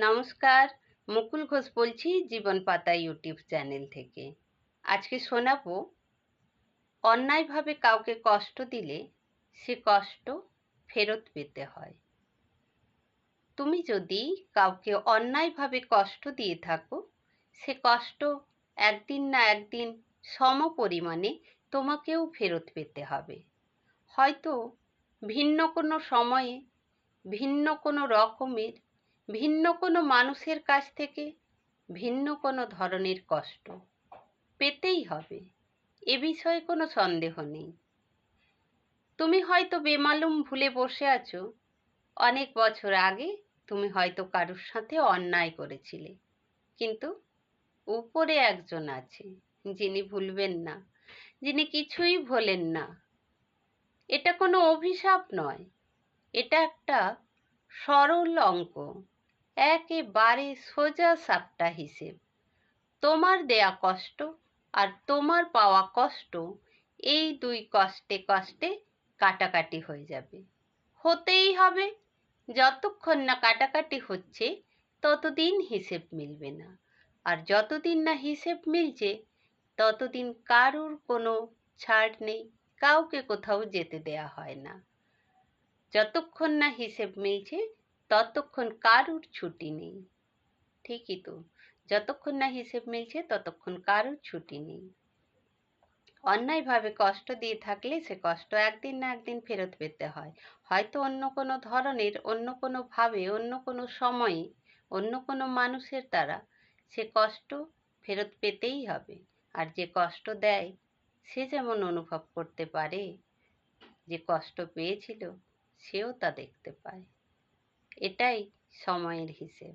নমস্কার, মুকুল ঘোষ বলছি জীবন পাতা ইউটিউব চ্যানেল থেকে। আজকে শোনাবো, অন্যায়ভাবে কাউকে কষ্ট দিলে সে কষ্ট ফেরত পেতে হয়। তুমি যদি কাউকে অন্যায়ভাবে কষ্ট দিয়ে থাকো, সে কষ্ট একদিন না একদিন সম পরিমাণে তোমাকেও ফেরত পেতে হবে। হয়তো ভিন্ন কোনো সময়ে ভিন্ন কোনো রকমের ভিন্ন কোনো মানুষের কাছ থেকে ভিন্ন কোনো ধরনের কষ্ট পেতেই হবে। এ বিষয়ে কোনো সন্দেহ নেই। তুমি হয়তো বেমালুম ভুলে বসে আছো। অনেক বছর আগে তুমি হয়তো কারুর সাথে অন্যায় করেছিলে। কিন্তু উপরে একজন আছে, যিনি ভুলবেন না, যিনি কিছুই ভোলেন না। এটা কোনো অভিশাপ নয়। এটা একটা সরল অঙ্ক। একেবারে সোজা সাপটা হিসেব। তোমার দেয়া কষ্ট আর তোমার পাওয়া কষ্ট এই দুই কষ্টে কষ্টে কাটাকাটি হয়ে যাবে। হতেই হবে। যতক্ষণ না কাটাকাটি হচ্ছে, ততদিন হিসেব মিলবে না। আর যতদিন না হিসেব মিলছে, ততদিন কারুর কোনো ছাড় নেই, কাউকে কোথাও যেতে দেয়া হয় না। যতক্ষণ না হিসেব মিলছে ততক্ষণ কারুর ছুটি নেই। ঠিকই তো, যতক্ষণ না হিসেব মিলছে ততক্ষণ কারুর ছুটি নেই। অন্যায়ভাবে কষ্ট দিয়ে থাকলে সে কষ্ট একদিন না একদিন ফেরত পেতে হয়। হয়তো অন্য কোনো ধরনের, অন্য কোনো ভাবে, অন্য কোনো সময়ে, অন্য কোনো মানুষের দ্বারা সে কষ্ট ফেরত পেতেই হবে। আর যে কষ্ট দেয়, সে যেমন অনুভব করতে পারে, যে কষ্ট পেয়েছিল, সেও তা দেখতে পায়। এটাই সময়ের হিসেব।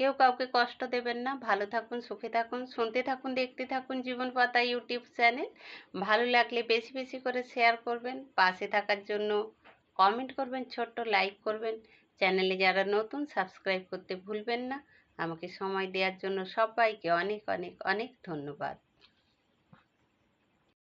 কেউ কাউকে কষ্ট দেবেন না। ভালো থাকুন, সুখে থাকুন, শুনতে থাকুন, দেখতে থাকুন, জীবন পাতা ইউটিউব চ্যানেল। ভালো লাগলে বেশি বেশি করে শেয়ার করবেন। পাশে থাকার জন্য কমেন্ট করবেন, ছোট্ট লাইক করবেন। চ্যানেলে যারা নতুন সাবস্ক্রাইব করতে ভুলবেন না। আমাকে সময় দেওয়ার জন্য সবাইকে অনেক অনেক অনেক ধন্যবাদ।